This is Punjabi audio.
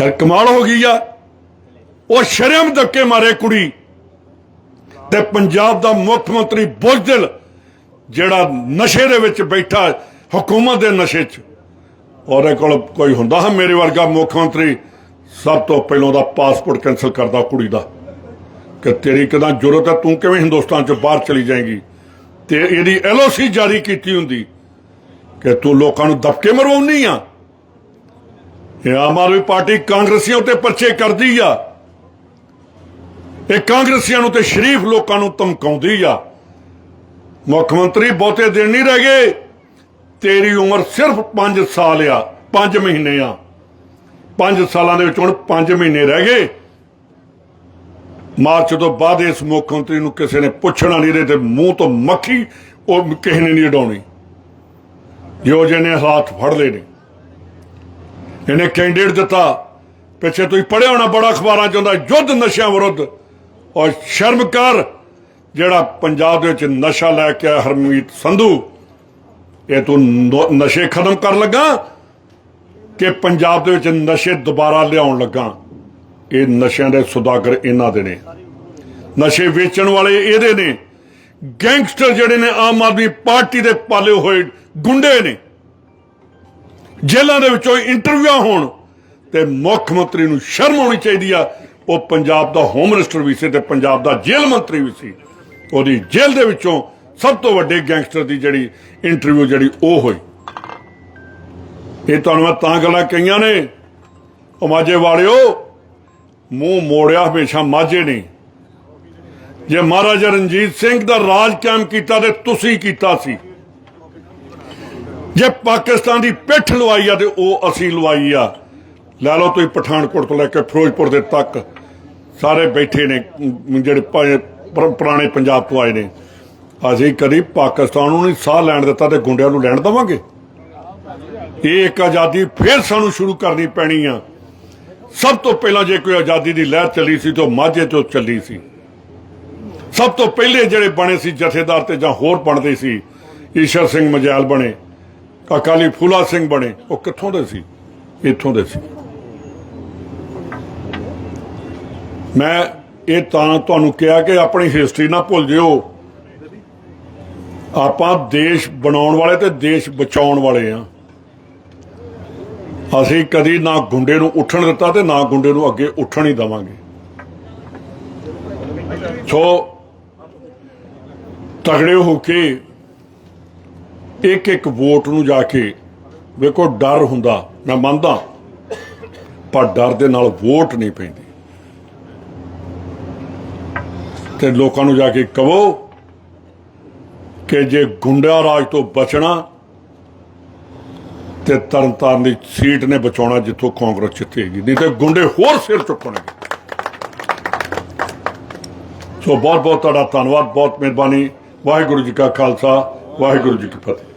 ਯਾਰ ਕਮਾਲ ਹੋ ਗਈ ਆ। ਉਹ ਸ਼ਰਮ ਧੱਕੇ ਮਾਰੇ ਕੁੜੀ। ਤੇ ਪੰਜਾਬ ਦਾ ਮੁੱਖ ਮੰਤਰੀ ਬੁਜ਼ਦਿਲ ਜਿਹੜਾ ਨਸ਼ੇ ਦੇ ਵਿੱਚ ਬੈਠਾ ਹਕੂਮਤ ਦੇ ਨਸ਼ੇ 'ਚ। ਉਹਦੇ ਕੋਲ ਕੋਈ ਹੁੰਦਾ ਹੈ ਮੇਰੇ ਵਰਗਾ ਮੁੱਖ ਮੰਤਰੀ? ਸਭ ਤੋਂ ਪਹਿਲਾਂ ਦਾ ਪਾਸਪੋਰਟ ਕੈਨਸਲ ਕਰਦਾ ਕੁੜੀ ਦਾ। ਕਿ ਤੇਰੀ ਕਿਦਾਂ ਜ਼ਰੂਰਤ ਹੈ? ਤੂੰ ਕਿਵੇਂ ਹਿੰਦੁਸਤਾਨ 'ਚ ਬਾਹਰ ਚਲੀ ਜਾਏਗੀ? ਤੇ ਇਹਦੀ ਐਲਓਸੀ ਜਾਰੀ ਕੀਤੀ ਹੁੰਦੀ। ਕਿ ਤੂੰ ਲੋਕਾਂ ਨੂੰ ਦਬਕੇ ਮਰਵਾਉਣੀ ਆ? ਇਹ ਆਮ ਆਦਮੀ ਪਾਰਟੀ ਕਾਂਗਰਸੀਆਂ ਉੱਤੇ ਪਰਚੇ ਕਰਦੀ ਆ। ਇਹ ਕਾਂਗਰਸੀਆਂ ਨੂੰ ਤੇ ਸ਼ਰੀਫ ਲੋਕਾਂ ਨੂੰ ਧਮਕਾਉਂਦੀ ਆ। ਮੁੱਖ ਮੰਤਰੀ ਬਹੁਤੇ ਦਿਨ ਨਹੀਂ ਰਹਿ ਗਏ। ਤੇਰੀ ਉਮਰ ਸਿਰਫ 5 ਸਾਲ ਆ 5 ਮਹੀਨੇ ਆ। 5 ਸਾਲਾਂ ਦੇ ਵਿੱਚ ਹੁਣ 5 ਮਹੀਨੇ ਰਹਿ ਗਏ। ਮਾਰਚ ਤੋਂ ਬਾਅਦ ਇਸ ਮੁੱਖ ਮੰਤਰੀ ਨੂੰ ਕਿਸੇ ਨੇ ਪੁੱਛਣਾ ਨਹੀਂ, ਇਹਦੇ ਤੇ ਮੂੰਹ ਤੋਂ ਮੱਖੀ ਉਹ ਕਿਸੇ ਨੇ ਨਹੀਂ ਉਡਾਉਣੀ। ਜੋ ਜਿਹਨੇ ਹੱਥ ਫੜ ਲਏ ਨੇ। ਇਹਨੇ ਕੈਂਡੀਡੇਟ ਦਿੱਤਾ। ਪਿੱਛੇ ਤੁਸੀਂ ਪੜਿਆ ਹੋਣਾ, ਬੜਾ ਅਖਬਾਰਾਂ ਚ ਹੁੰਦਾ, ਯੁੱਧ ਨਸ਼ਿਆਂ ਵਿਰੁੱਧ। ਔਰ ਸ਼ਰਮ ਕਰ, ਜਿਹੜਾ ਪੰਜਾਬ ਦੇ ਵਿੱਚ ਨਸ਼ਾ ਲੈ ਕੇ ਆਇਆ ਹਰਮੀਤ ਸੰਧੂ। ਇਹ ਤੂੰ ਨਸ਼ੇ ਖਤਮ ਕਰਨ ਲੱਗਾ ਕਿ ਪੰਜਾਬ ਦੇ ਵਿੱਚ ਨਸ਼ੇ ਦੁਬਾਰਾ ਲਿਆਉਣ ਲੱਗਾ? ਇਹ ਨਸ਼ਿਆਂ ਦੇ ਸੁਦਾਗਰ ਇਹਨਾਂ ਦੇ ਨੇ। ਨਸ਼ੇ ਵੇਚਣ ਵਾਲੇ ਇਹਦੇ ਨੇ। ਗੈਂਗਸਟਰ ਜਿਹੜੇ ਨੇ, ਆਮ ਆਦਮੀ ਪਾਰਟੀ ਦੇ ਪਾਲੇ ਹੋਏ ਗੁੰਡੇ ਨੇ। ਜੇਲ੍ਹਾਂ ਦੇ ਵਿੱਚੋਂ ਇੰਟਰਵਿਊ ਹੋਣ ਤੇ ਮੁੱਖ ਮੰਤਰੀ ਨੂੰ ਸ਼ਰਮ ਆਉਣੀ ਚਾਹੀਦੀ ਆ। ਉਹ ਪੰਜਾਬ ਦਾ ਹੋਮ ਮਿਨਿਸਟਰ ਵੀ ਸੀ ਤੇ ਪੰਜਾਬ ਦਾ ਜੇਲ੍ਹ ਮੰਤਰੀ ਵੀ ਸੀ। ਉਹਦੀ ਜੇਲ੍ਹ ਦੇ ਵਿੱਚੋਂ ਸਭ ਤੋਂ ਵੱਡੇ ਗੈਂਗਸਟਰ ਦੀ ਜਿਹੜੀ ਇੰਟਰਵਿਊ ਜਿਹੜੀ ਉਹ ਹੋਈ। ਇਹ ਤੁਹਾਨੂੰ ਮੈਂ ਤਾਂ ਗੱਲਾਂ ਕਹੀਆਂ ਨੇ। ਉਹ ਮਾਝੇ ਵਾਲਿਓ, ਮੂੰਹ ਮੋੜਿਆ ਹਮੇਸ਼ਾ ਮਾਝੇ ਨਹੀਂ ਜੇ ਮਹਾਰਾਜਾ ਰਣਜੀਤ ਸਿੰਘ ਦਾ ਰਾਜ ਕਾਇਮ ਕੀਤਾ ਤੇ ਤੁਸੀਂ ਕੀਤਾ ਸੀ। ਜੇ ਪਾਕਿਸਤਾਨ ਦੀ ਪਿੱਠ ਲਵਾਈ ਆ ਤੇ ਉਹ ਅਸੀਂ ਲਵਾਈ ਆ। ਲੈ ਲਓ ਤੁਸੀਂ ਪਠਾਨਕੋਟ ਤੋਂ ਲੈ ਕੇ ਫਿਰੋਜ਼ਪੁਰ ਦੇ ਤੱਕ। ਸਾਰੇ ਬੈਠੇ ਨੇ ਜਿਹੜੇ ਭਾਵੇਂ ਪੁਰਾਣੇ ਪੰਜਾਬ ਤੋਂ ਆਏ ਨੇ। ਅਸੀਂ ਕਦੀ ਪਾਕਿਸਤਾਨ ਨੂੰ ਨਹੀਂ ਸਾਹ ਲੈਣ ਦਿੱਤਾ ਤੇ ਗੁੰਡਿਆਂ ਨੂੰ ਲੈਣ ਦਵਾਂਗੇ। ਇਹ ਇੱਕ ਆਜ਼ਾਦੀ ਫੇਰ ਸਾਨੂੰ ਸ਼ੁਰੂ ਕਰਨੀ ਪੈਣੀ ਆ। ਸਭ ਤੋਂ ਪਹਿਲਾਂ ਜੇ ਕੋਈ ਆਜ਼ਾਦੀ ਦੀ ਲਹਿਰ ਚੱਲੀ ਸੀ ਤਾਂ ਮਾਝੇ ਤੋਂ ਚੱਲੀ ਸੀ। ਸਭ ਤੋਂ ਪਹਿਲੇ ਜਿਹੜੇ ਬਣੇ ਸੀ ਜਥੇਦਾਰ ਤੇ ਜਾਂ ਹੋਰ ਬਣਦੇ ਸੀ, ਈਸ਼ਰ ਸਿੰਘ ਮਜੈਲ ਬਣੇ। ਅਕਾਲੀ ਫੂਲਾ ਸਿੰਘ ਬਣੇ। ਉਹ ਕਿੱਥੋਂ ਦੇ ਸੀ? ਇੱਥੋਂ ਦੇ ਸੀ। ਮੈਂ ਇਹ ਤਾਂ ਤੁਹਾਨੂੰ ਕਿਹਾ ਕਿ ਆਪਣੀ ਹਿਸਟਰੀ ਨਾ ਭੁੱਲ ਜਿਓ। ਆਪਾਂ ਦੇਸ਼ ਬਣਾਉਣ ਵਾਲੇ ਤੇ ਦੇਸ਼ ਬਚਾਉਣ ਵਾਲੇ ਆ। ਅਸੀਂ ਕਦੀ ਨਾ ਗੁੰਡੇ ਨੂੰ ਉੱਠਣ ਦਿੱਤਾ ਤੇ ਨਾ ਗੁੰਡੇ ਨੂੰ ਅੱਗੇ ਉੱਠਣ ਹੀ ਦਵਾਂਗੇ। ਸੋ ਤਗੜੇ ਹੋ ਕੇ ਇੱਕ ਇੱਕ ਵੋਟ ਨੂੰ ਜਾ ਕੇ ਵੇਖੋ ਡਰ ਹੁੰਦਾ, ਮੈਂ ਮੰਨਦਾ। ਪਰ ਡਰ ਦੇ ਨਾਲ ਵੋਟ ਨਹੀਂ ਪੈਂਦੀ। ਤੇ ਲੋਕਾਂ ਨੂੰ ਜਾ ਕੇ ਕਹੋ ਕਿ ਜੇ ਗੁੰਡਾ ਰਾਜ ਤੋਂ ਬਚਣਾ ਤੇ ਤਰਨਤਾਰਨ ਦੀ ਸੀਟ ਨੇ ਬਚਾਉਣਾ ਜਿੱਥੋਂ ਕਾਂਗਰਸ ਜਿੱਤੇਗੀ, ਨਹੀਂ ਤੇ ਗੁੰਡੇ ਹੋਰ ਸਿਰ ਚੁੱਕਣਗੇ। ਸੋ ਬਹੁਤ ਬਹੁਤ ਤੁਹਾਡਾ ਧੰਨਵਾਦ, ਬਹੁਤ ਮਿਹਰਬਾਨੀ। ਵਾਹਿਗੁਰੂ ਜੀ ਕਾ ਖਾਲਸਾ ਵਾਹਿਗੁਰੂ ਜੀ ਕੀ ਫਤਿਹ।